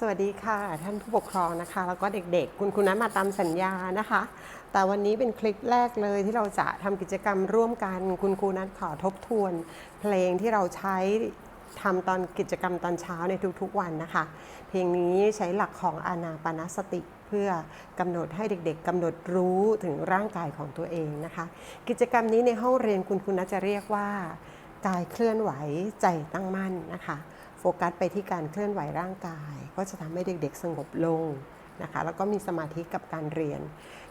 สวัสดีค่ะ ท่านผู้ปกครองนะคะ แล้วก็เด็กๆ คุณคุณนัทมาตามสัญญานะคะ แต่วันนี้เป็นคลิปแรกเลยที่เราจะทำกิจกรรมร่วมกันคุณครูนัทขอทบทวน เพลงที่เราใช้ทำตอนกิจกรรมตอนเช้าในทุกๆวันนะคะ เพลงนี้ใช้หลักของอานาปานสติเพื่อกำหนดให้เด็กๆกำหนดรู้ถึงร่างกายของตัวเองนะคะ กิจกรรมนี้ในห้องเรียนคุณคุณนัทจะเรียกว่ากายเคลื่อนไหวใจตั้งมั่นนะคะ โฟกัสไปที่การเคลื่อนไหวร่างกาย ก็จะทำให้เด็กๆสงบลงนะคะแล้วก็มีสมาธิกับการเรียน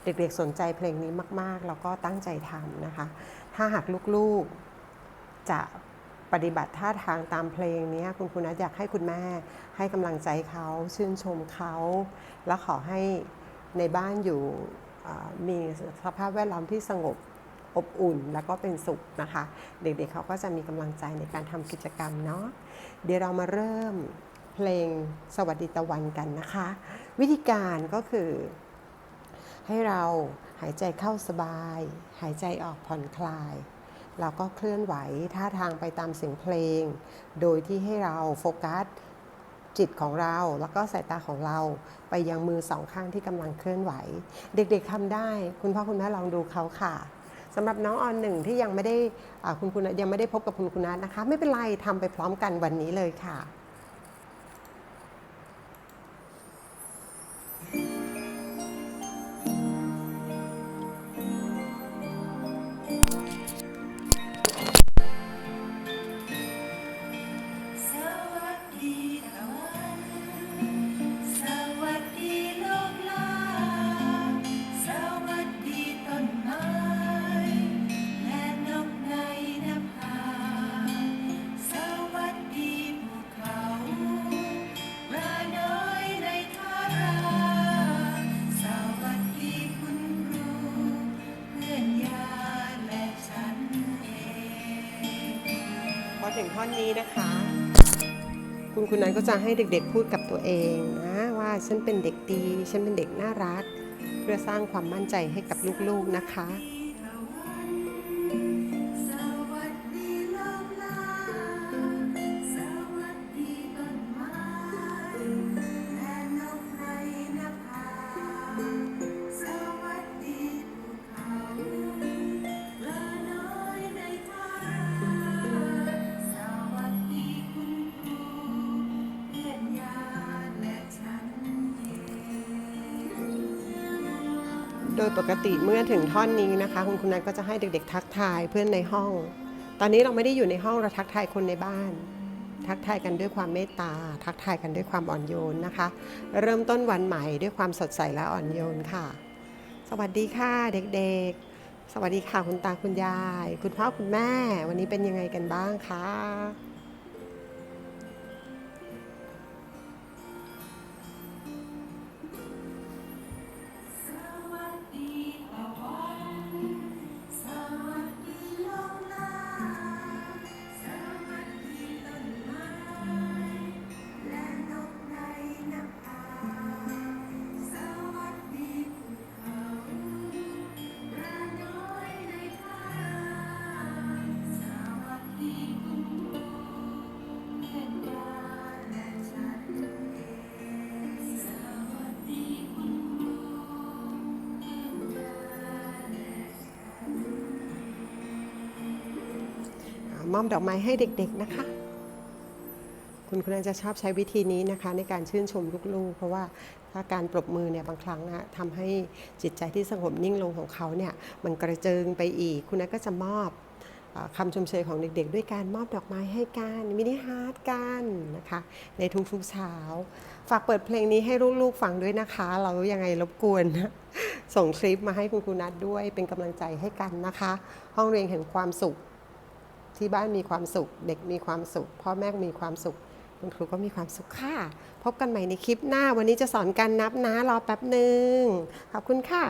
เด็กๆสนใจเพลงนี้มากๆ แล้วก็ตั้งใจทำนะคะ ถ้าหากลูกๆจะปฏิบัติท่าทางตามเพลงนี้คุณครูนัทอยากให้คุณแม่ให้กำลังใจเขาชื่นชมเขา และขอให้ในบ้านอยู่มีสภาพแวดล้อมที่สงบ อบอุ่น แล้วก็เป็นสุขนะคะ เด็กๆเขาก็จะมีกำลังใจในการทำกิจกรรมเนาะเดี๋ยวเรามาเริ่มเพลงสวัสดีตะวันกันนะคะ วิธีการก็คือ ให้เราหายใจเข้าสบาย หายใจออกผ่อนคลายเราก็เคลื่อนไหวท่าทางไปตามเสียงเพลง โดยที่ให้เราโฟกัสจิตของเราแล้วก็สายตาของเราไปยังมือสองข้างที่กำลังเคลื่อนไหว เด็กๆทำได้ คุณพ่อคุณแม่ลองดูเขาค่ะ สำหรับน้องออนหนึ่งที่ยังไม่ได้คุณคุณยังไม่ได้พบกับคุณคุณนัทนะคะ ไม่เป็นไรทำไปพร้อมกันวันนี้เลยค่ะ ถึงท่อนนี้นะคะ คุณคุณนันก็จะให้เด็กๆพูดกับตัวเองนะ ว่าฉันเป็นเด็กดี ฉันเป็นเด็กน่ารัก เพื่อสร้างความมั่นใจให้กับลูกๆนะคะ โดยปกติเมื่อถึงท่อนนี้นะคะ คุณคุณนันก็จะให้เด็กๆ ทักทายเพื่อนในห้อง ตอนนี้เราไม่ได้อยู่ในห้องเราทักทายคนในบ้าน ทักทายกันด้วยความเมตตา ทักทายกันด้วยความอ่อนโยนนะคะ เริ่มต้นวันใหม่ด้วยความสดใสและอ่อนโยนค่ะ สวัสดีค่ะเด็กๆ สวัสดีค่ะคุณตาคุณยาย คุณพ่อคุณแม่ วันนี้เป็นยังไงกันบ้างคะ มอบดอกไม้ให้เด็ก ๆนะคะ คุณคุณอาจะชอบใช้วิธีนี้นะคะในการชื่นชมลูกๆ เพราะว่าถ้าการปรบมือเนี่ยบางครั้งนะทำให้จิตใจที่สงบนิ่งลงของเขาเนี่ยมันกระเจิงไปอีก คุณนก็จะมอบอคำชมเชยของเด็กๆ ด้วยการมอบดอกไม้ให้กันมินิฮาร์ดกันนะคะในทุกๆเช้า ฝากเปิดเพลงนี้ให้ลูกๆฟังด้วยนะคะ เรายังไงรบกวนส่งคลิปมาให้คุณครูนัทด้วยเป็นกำลังใจให้กันนะคะ ห้องเรียนแห่งความสุข ที่บ้านมีความสุข เด็กมีความสุข พ่อแม่มีความสุขคุณครูก็มีความสุขค่ะ พบกันใหม่ในคลิปหน้า วันนี้จะสอนการนับนะรอแป๊บหนึ่งขอบคุณค่ะ